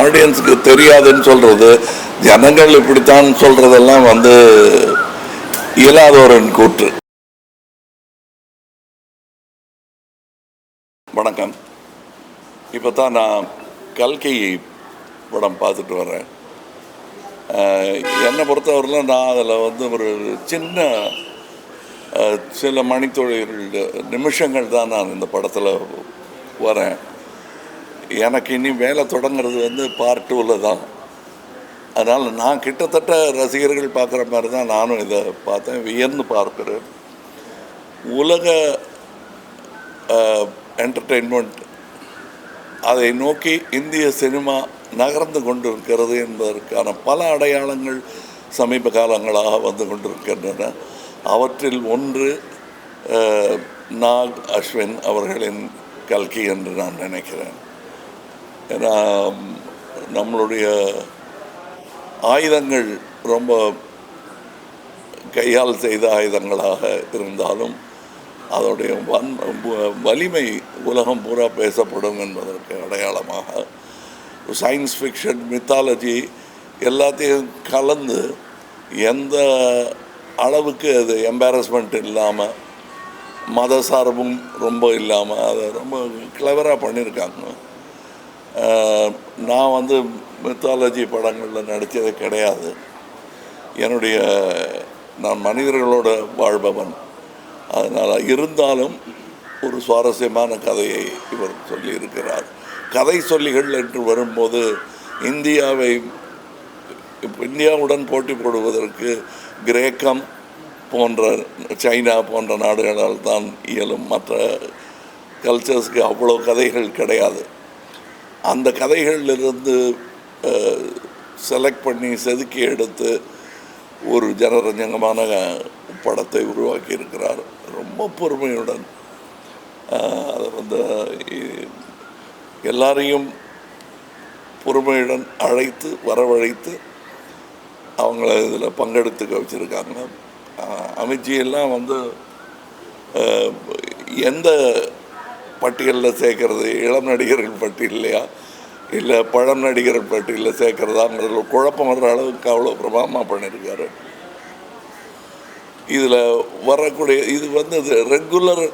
ஆடியன்ஸுக்கு தெரியாதுன்னு சொல்கிறது ஜனங்கள் இப்படித்தான் சொல்கிறதெல்லாம் வந்து இயலாதவரின் கூற்று. வணக்கம். இப்போ தான் நான் கல்கி படம் பார்த்துட்டு வரேன். என்னை பொறுத்தவரையிலும் நான் அதில் வந்து ஒரு சின்ன சில மணித்தொழில்கள் நிமிஷங்கள் தான் நான் இந்த படத்தில் வரேன். எனக்கு இனி வேலை தொடங்குறது வந்து பார்ட் டூவில் தான். அதனால் நான் கிட்டத்தட்ட ரசிகர்கள் பார்க்குற மாதிரி தான் நானும் இதை பார்த்தேன் வியர்ந்து பார்க்குறேன். உலக என்டர்டெயின்மெண்ட் அதை நோக்கி இந்திய சினிமா நகர்ந்து கொண்டிருக்கிறது என்பதற்கான பல அடையாளங்கள் சமீப காலங்களாக வந்து கொண்டிருக்கின்றன. அவற்றில் ஒன்று நாக் அஸ்வின் அவர்களின் கல்கி என்று நான் நினைக்கிறேன். நம்மளுடைய ஆயுதங்கள் ரொம்ப கையால் செய்த ஆயுதங்களாக இருந்தாலும் அதோடைய வன் வலிமை உலகம் பூரா பேசப்படும் என்பதற்கு அடையாளமாக சயின்ஸ் ஃபிக்ஷன் மித்தாலஜி எல்லாத்தையும் கலந்து எந்த அளவுக்கு அது எம்பாரஸ்மெண்ட் இல்லாமல் மத சார்பும் ரொம்ப இல்லாமல் அதை ரொம்ப கிளவராக பண்ணியிருக்காங்க. நான் வந்து மித்தாலஜி படங்களில் நடித்தது கிடையாது. என்னுடைய நான் மனிதர்களோட வாழ்பவன். அதனால் இருந்தாலும் ஒரு சுவாரஸ்யமான கதையை இவர் சொல்லியிருக்கிறார். கதை சொல்லிகள் என்று வரும்போது இந்தியாவை இந்தியாவுடன் போட்டி போடுவதற்கு கிரேக்கம் போன்ற சைனா போன்ற நாடுகளால் தான் இயலும். மற்ற கல்ச்சர்ஸ்க்கு அவ்வளோ கதைகள் கிடையாது. அந்த கதைகளிலிருந்து செலக்ட் பண்ணி செதுக்கி எடுத்து ஒரு ஜனரஞ்சகமான படத்தை உருவாக்கி இருக்கிறார் ரொம்ப பொறுமையுடன். அதை வந்து எல்லாரையும் பொறுமையுடன் அழைத்து வரவழைத்து அவங்கள இதில் பங்கெடுத்துக்க வச்சுருக்காங்க. அமித்ஜி எல்லாம் வந்து எந்த பட்டியலில் சேர்க்கறது இளம் நடிகர்கள் பட்டியலையா இல்லை பழம் நடிகர்கள் பட்டியலில் சேர்க்கறதாங்கிறதுல குழப்பம் வர்ற அளவுக்கு அவ்வளோ பிரபலமாக பண்ணியிருக்காரு. இதில் வரக்கூடிய இது வந்து ரெகுலர்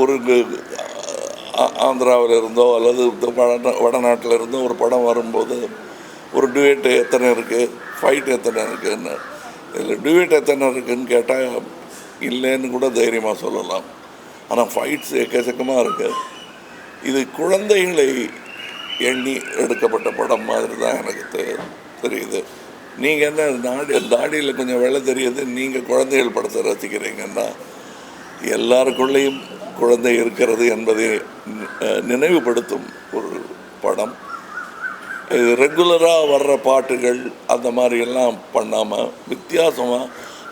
ஒரு ஆந்திராவில் இருந்தோ அல்லது வட வடநாட்டில் இருந்தோ ஒரு படம் வரும்போது ஒரு டுவேட் எத்தனை இருக்குது ஃபைட் எத்தனை இருக்குதுன்னு இதில் டுவேட் எத்தனை இருக்குதுன்னு கேட்டால் இல்லைன்னு கூட தைரியமாக சொல்லலாம். ஆனால் ஃபைட்ஸ் எக்கச்சக்கமாக இருக்குது இது குழந்தைகளை எண்ணி எடுக்கப்பட்ட படம் மாதிரி தான் எனக்கு தெரியுது. நீங்கள் என்ன நாடி தாடியில் கொஞ்சம் வெள்ளை தெரியுது நீங்கள் குழந்தைகள் படத்தை ரசிக்கிறீங்கன்னா எல்லாருக்குள்ளேயும் குழந்தை இருக்கிறது என்பதை நினைவுபடுத்தும் ஒரு படம். இது ரெகுலராக வர்ற பாட்டுகள் அந்த மாதிரி எல்லாம் பண்ணாமல் வித்தியாசமாக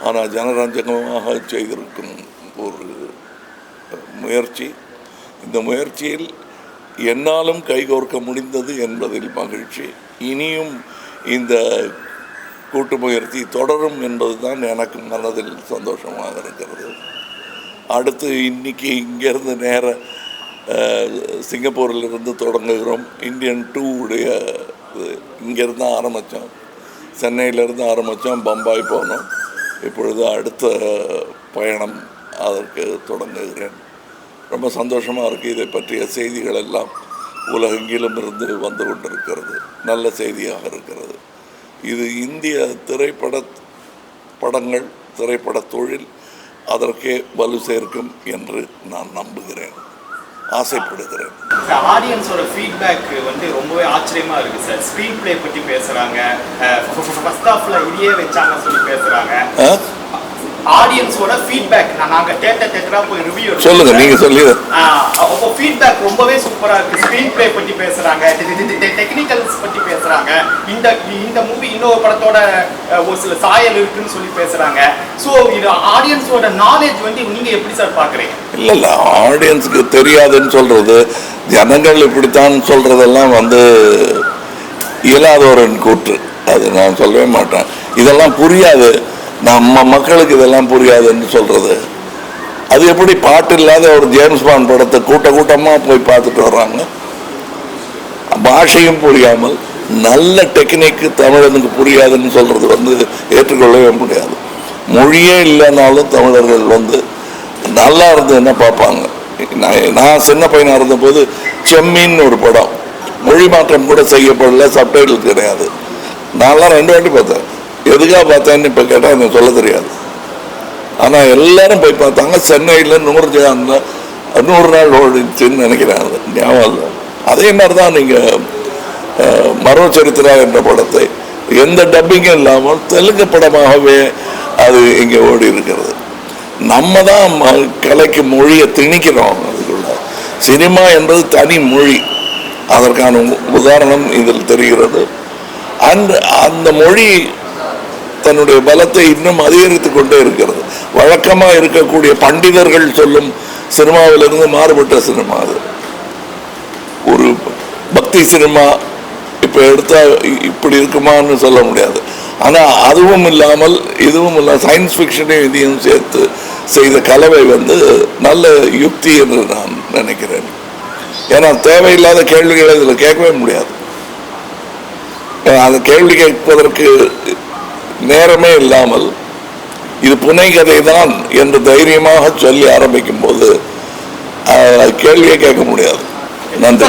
ஆனால் ஜனரஞ்சகமாக செய்திருக்கும் முயற்சி. இந்த முயற்சியில் என்னாலும் கைகோர்க்க முடிந்தது என்பதில் மகிழ்ச்சி. இனியும் இந்த கூட்டு முயற்சி தொடரும் என்பது தான் எனக்கு மனதில் சந்தோஷமாக இருக்கிறது. அடுத்து இன்னைக்கு இங்கேருந்து நேர சிங்கப்பூரிலிருந்து தொடங்குகிறோம். இந்தியன் டூ உடைய இங்கேருந்து ஆரம்பித்தோம் சென்னையிலேருந்து ஆரம்பித்தோம் பம்பாய் போனோம். இப்பொழுது அடுத்த பயணம் அதற்கு தொடங்குகிறேன். ரொம்ப சந்தோஷமாக இருக்குது இதை பற்றிய செய்திகள் எல்லாம் உலகெங்கிலும் இருந்து வந்து கொண்டிருக்கிறது. நல்ல செய்தியாக இருக்கிறது. இது இந்திய திரைப்பட படங்கள் திரைப்பட தொழில் அதற்கே வலு சேர்க்கும் என்று நான் நம்புகிறேன். ஆசைப்படுகிறேன். ஆடியன்ஸோட ஃபீட்பேக் வந்து ரொம்பவே ஆச்சரியமா இருக்கு சார். ஸ்க்ரீன் ப்ளே பத்தி பேசுறாங்க. ஃபர்ஸ்ட் ஹாஃப்ல இதையே வச்சாங்க சொல்லி பேசுறாங்க. ஆ? ஆடியன்ஸோட ஃபீட்பேக் நாங்க தேட்டர் தேட்டரா போய் ரிவ்யூ சொல்லுங்க நீங்க சொல்லி அப்போ ஃபீட்பேக் ரொம்பவே சூப்பரா இருக்கு. ஸ்க்ரீன் ப்ளே பத்தி பேசுறாங்க. டெக்னிக்கல்ஸ் பத்தி பேசுறாங்க. இந்த இந்த மூவி இன்னொரு படத்தோட ஒரு சில சாயல் இருக்குன்னு சொல்லி பேசுறாங்க. ஸோ இது ஆடியன்ஸோட நாலேஜ் வந்து நீங்க எப்படி சார் பாக்குறீங்க? இல்லை இல்லை. ஆடியன்ஸுக்கு தெரியாதுன்னு சொல்றது ஜனங்கள் இப்படித்தான் சொல்றதெல்லாம் வந்து இயலாதவரின் கூற்று. அது நான் சொல்லவே மாட்டேன். இதெல்லாம் புரியாது. நம்ம மக்களுக்கு இதெல்லாம் புரியாதுன்னு சொல்றது. அது எப்படி பாட்டு இல்லாத ஒரு ஜேம்ஸ் பாண்ட் படத்தை கூட்ட கூட்டமாக போய் பார்த்துட்டு வர்றாங்க? பாஷையும் புரியாமல் நல்ல டெக்னிக்கு தமிழனுக்கு புரியாதுன்னு சொல்றது வந்து ஏற்றுக்கொள்ளவே முடியாது. மொழியே இல்லைனாலும் தமிழர்கள் வந்து நல்லா இருந்ததுன்னா பார்ப்பாங்க? நான் நான் சின்ன பையனாக இருந்தபோது செம்மீன் ஒரு படம். மொழி மாற்றம் கூட செய்யப்படல சப்டைட்டில் கிடையாது. நான்லாம் ரெண்டு வாட்டி பார்த்தேன். எதுக்காக பார்த்தேன்னு இப்போ கேட்டால் எனக்கு சொல்ல தெரியாது. ஆனால் எல்லாரும் போய் பார்த்தாங்க. சென்னையில் நூறு அந்த நூறு நாள் ஓடிச்சுன்னு நினைக்கிறேன் அது ஞாபகம் இல்லை. அதே மாதிரி தான் நீங்கள் மரோ சரித்திரா என்ற படத்தை எந்த டப்பிங்கும் இல்லாமல் தெலுங்கு படமாகவே அது இங்கே ஓடி இருக்கிறது நம்ம தான் ம- கலைக்கு மொழியை திணிக்கிறோம் அதுக்குள்ள. சினிமா என்பது தனி மொழி. அதற்கான உ- உதாரணம் இதில் தெரிகிறது. அண்ட் அந்த மொழி தன்னுடைய பலத்தை இன்னும் அதிகரித்துக் கொண்டே இருக்கிறது. வழக்கமாக இருக்கக்கூடிய பண்டிதர்கள் சொல்லும் சினிமாவிலிருந்து மாறுபட்ட சினிமா அது. ஒரு பக்தி சினிமா இப்போ எடுத்தா இப்படி இருக்குமான்னு சொல்ல முடியாது. ஆனால் அதுவும் இல்லாமல் இதுவும் இல்லாமல் சயின்ஸ் ஃபிக்ஷனையும் இதையும் சேர்த்து செய்த கலவை வந்து நல்ல யுக்தி என்று நான் நினைக்கிறேன். ஏன்னா தேவையில்லாத கேள்விகளை இதில் கேட்கவே முடியாது. அந்த கேள்வி கேட்பதற்கு நேரமே இல்லாமல் இது புனைகதை தான் என்று தைரியமாக சொல்லி ஆரம்பிக்கும் போது கேள்வியை கேள்வியே கேட்க முடியாது. நன்றி.